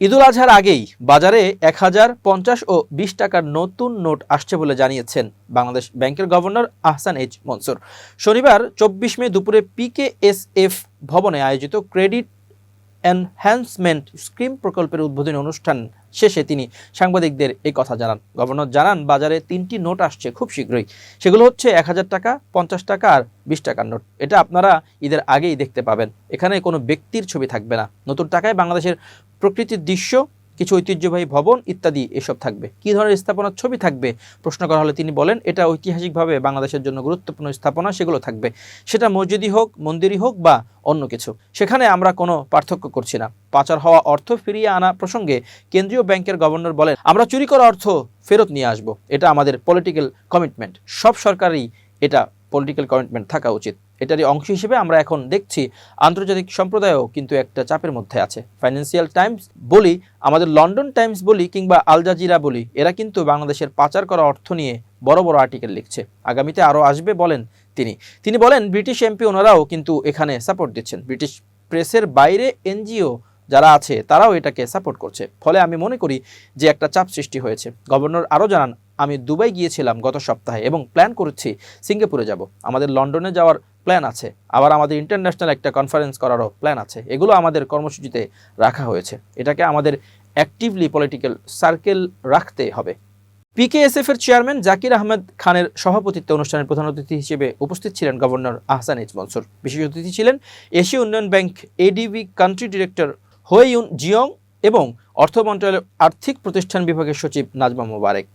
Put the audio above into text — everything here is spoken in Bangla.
ঈদুল আজহার আগেই বাজারে এক হাজার পঞ্চাশ ও বিশ টাকার নতুন নোট আসছে বলে জানিয়েছেন বাংলাদেশ ব্যাংকের গভর্নর আহসান এইচ মনসুর। শনিবার চব্বিশ মে দুপুরে পিকেএসএফ ভবনে আয়োজিত ক্রেডিট এনহ্যান্সমেন্ট স্কিম প্রকল্পের উদ্বোধনী অনুষ্ঠান শেষে তিনি সাংবাদিকদের এই কথা জানান। গভর্নর জানান, বাজারে তিনটি নোট আসছে খুব শীঘ্রই। সেগুলো হচ্ছে এক হাজার টাকা, পঞ্চাশ টাকা আর বিশ টাকার নোট। এটা আপনারা ঈদের আগেই দেখতে পাবেন। এখানে কোনো ব্যক্তির ছবি থাকবে না। নতুন টাকায় বাংলাদেশের প্রকৃতির দৃশ্য, কিছু ঐতিহ্যবাহী ভবন ইত্যাদি এসব থাকবে। কী ধরনের স্থাপনার ছবি থাকবে? প্রশ্ন করা হলে তিনি বলেন, এটা ঐতিহাসিকভাবে বাংলাদেশের জন্য গুরুত্বপূর্ণ স্থাপনা সেগুলো থাকবে। সেটা মসজিদই হোক, মন্দিরই হোক বা অন্য কিছু। সেখানে আমরা কোনো পার্থক্য করছি না। পাচার হওয়া অর্থ ফিরিয়ে আনা প্রসঙ্গে কেন্দ্রীয় ব্যাংকের গভর্নর বলেন, আমরা চুরি করা অর্থ ফেরত নিয়ে আসব। এটা আমাদের পলিটিক্যাল কমিটমেন্ট সব সরকারই এটা পলিটিক্যাল কমিটমেন্ট থাকা উচিত। এটারই অংশ হিসেবে আমরা এখন দেখছি আন্তর্জাতিক সম্প্রদায়ও কিন্তু একটা চাপের মধ্যে আছে। ফাইন্যান্সিয়াল টাইমস বলি, আমাদের লন্ডন টাইমস বলি কিংবা আল জাজিরা বলি, এরা কিন্তু বাংলাদেশের পাচার করা অর্থ নিয়ে বড় বড় আর্টিকেল লিখছে। আগামীতে আরও আসবে বলেন তিনি। তিনি বলেন ব্রিটিশ এমপি ওনারাও কিন্তু এখানে সাপোর্ট দিচ্ছেন। ব্রিটিশ প্রেসের বাইরে এনজিও যারা আছে, তারাও এটাকে সাপোর্ট করছে। ফলে আমি মনে করি যে একটা চাপ সৃষ্টি হয়েছে। গভর্নর আরও জানান, আমি দুবাই গিয়েছিলাম গত সপ্তাহে এবং প্ল্যান করেছি সিঙ্গাপুরে যাব। আমাদের লন্ডনে যাওয়ার প্ল্যান আছে। আবার আমাদের ইন্টারন্যাশনাল একটা কনফারেন্স করারও প্ল্যান আছে। এগুলো আমাদের কর্মসূচিতে রাখা হয়েছে। এটাকে আমাদের অ্যাক্টিভলি পলিটিক্যাল সার্কেল রাখতে হবে। পিকেএসএফ এর চেয়ারম্যান জাকির আহমেদ খানের সভাপতিত্বে অনুষ্ঠানের প্রধান অতিথি হিসেবে উপস্থিত ছিলেন গভর্নর আহসান ইজ মনসুর। বিশেষ অতিথি ছিলেন এশীয় উন্নয়ন bank ADB country director Hoe Yun Jeong এবং অর্থ মন্ত্রণালয়ের আর্থিক প্রতিষ্ঠান বিভাগের সচিব নাজমা মোবারক।